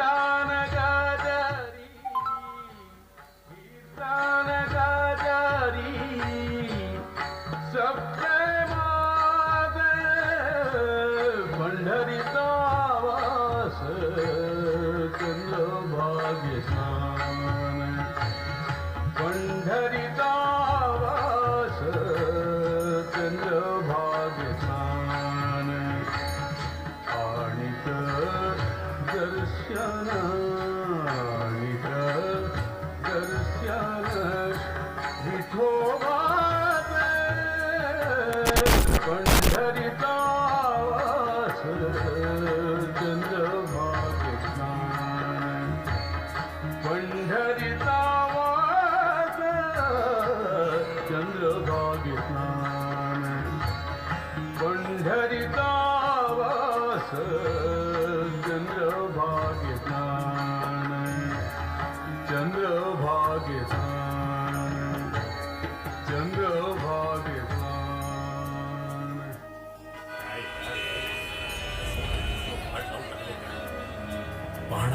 कीर्तनगरि कीर्तन Let it go.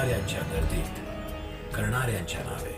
पाहणाऱ्यांच्या गर्दीत करणाऱ्यांच्या नावे.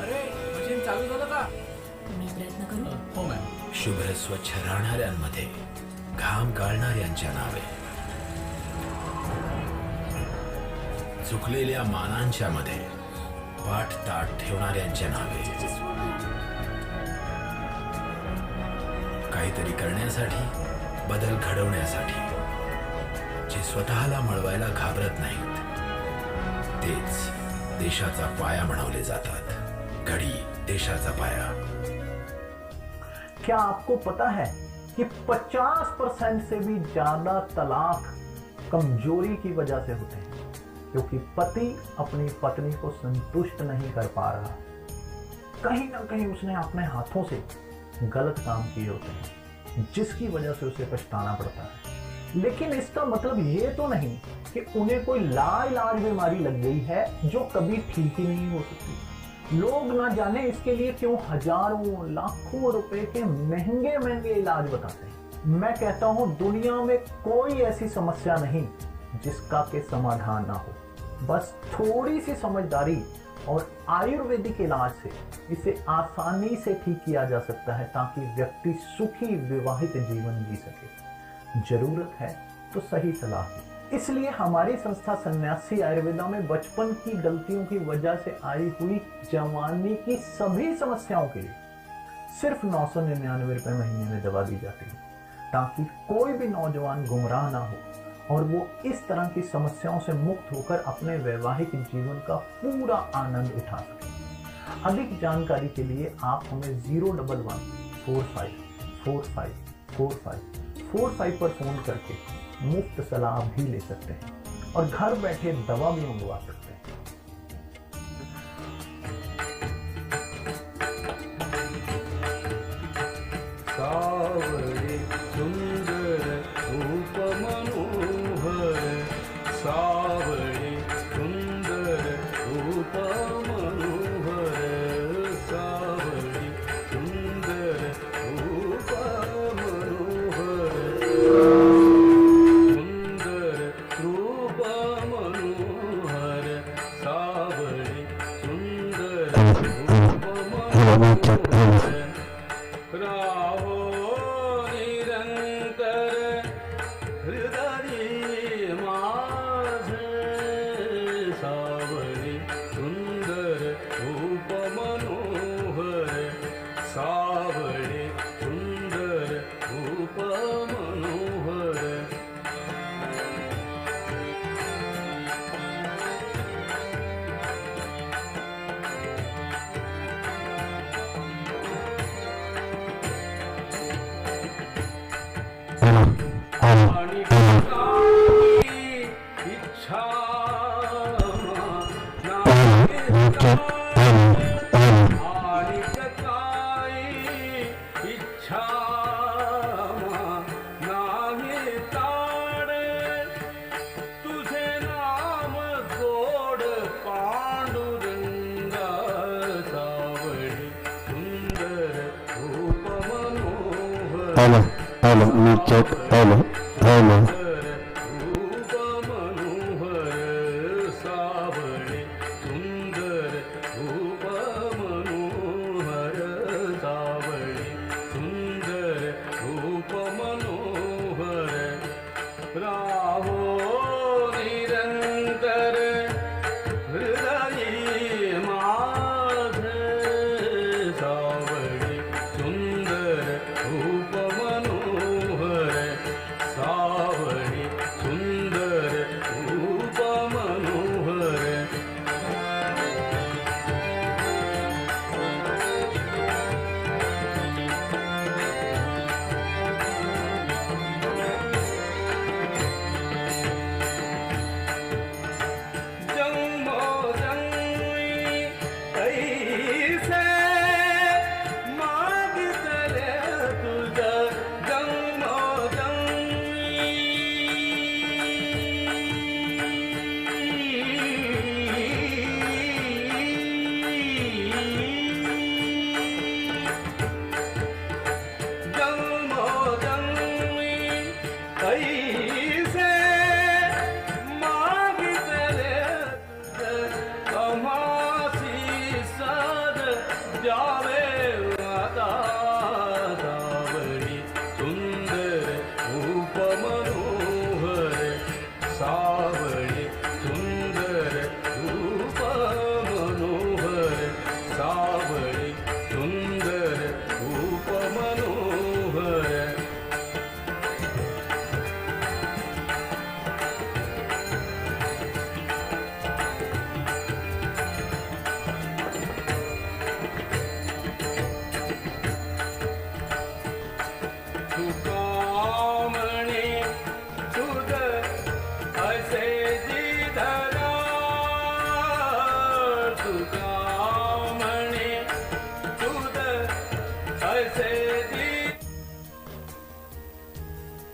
अरे मशीन चालू झालं का? मी प्रयत्न करू. हो मॅम शुभ्र स्वच्छ राहणाऱ्यांमध्ये घाम गाळणाऱ्यांच्या नावे. चुकलेल्या मानांच्या मध्ये पाठ ताट ठेवणाऱ्यांच्या नावे. काहीतरी करण्यासाठी बदल घडवण्यासाठी. जे स्वतःला मिळवायला घाबरत नाहीत. तेच देशाचा पाया म्हणवले जातात. घडी देशाचा पाया. क्या आपको पता है कि 50 परसेंट से भी ज़्यादा तलाक कमज़ोरी की वजह से होते हैं? क्योंकि पति अपनी पत्नी को संतुष्ट नहीं कर पा रहा। कहीं ना कहीं उसने अपने हाथों से गलत काम किए होते हैं, जिसकी वजह से उसे पछताना पड़ता है। लेकिन इसका मतलब ये तो नहीं कि उन्हें कोई लाइलाज बीमारी लग गई है जो कभी ठीक ही नहीं हो सकती। लोग ना जाने इसके लिए क्यों हज़ारों, लाखों रुपए के महँगे महँगे इलाज बताते हैं। मैं कहता हूँ, दुनिया में कोई ऐसी समस्या नहीं जिसका के समाधान ना हो। बस थोड़ी सी समझदारी और आयुर्वेदिक इलाज से इसे आसानी से ठीक किया जा सकता है ताकि व्यक्ति सुखी, विवाहित जीवन जी सके। ज़रूरत है तो सही सलाह इसलिए हमारी संस्था सन्यासी आयुर्वेदा में बचपन की गलतियों की वजह से आई हुई जवानी की सभी समस्याओं के लिए सिर्फ़ नौ सौ निन्यानवे रुपए महीने में दवा दी जाती है, ताकि कोई भी नौजवान गुमराह ना हो और वो इस तरह की समस्याओं से मुक्त होकर अपने वैवाहिक जीवन का पूरा आनंद उठा सके। अधिक जानकारी के लिए आप हमें zero double one four five four five four five four five पर फ़ोन करके मुफ़्त सलाह भी ले सकते हैं। और घर बैठे दवा भी मंगवा सकते हैं। hello, hello, let me check, hello, hello. sorrow.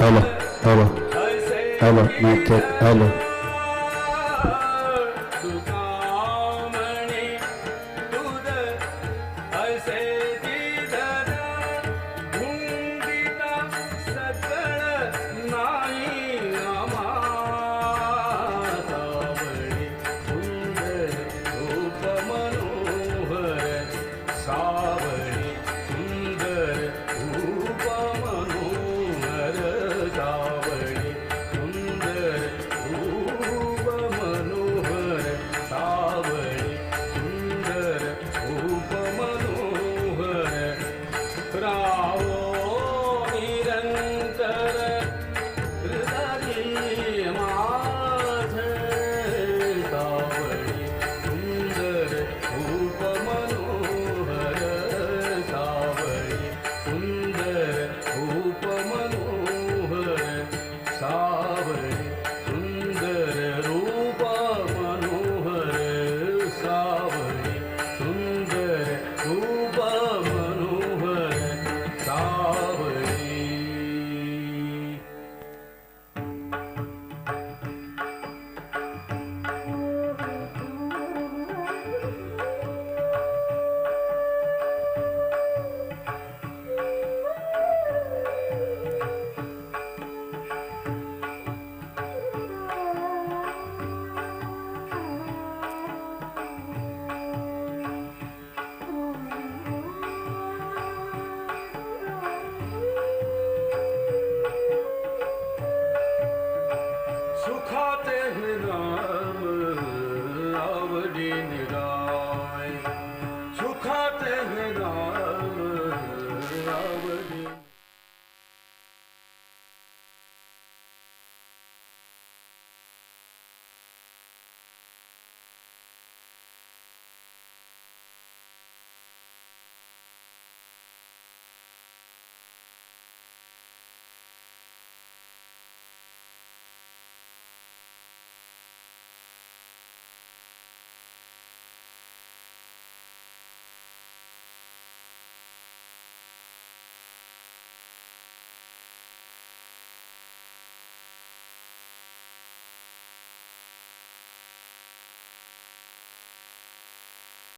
Ella, Ella, Ella, Ella, Ella, Ella.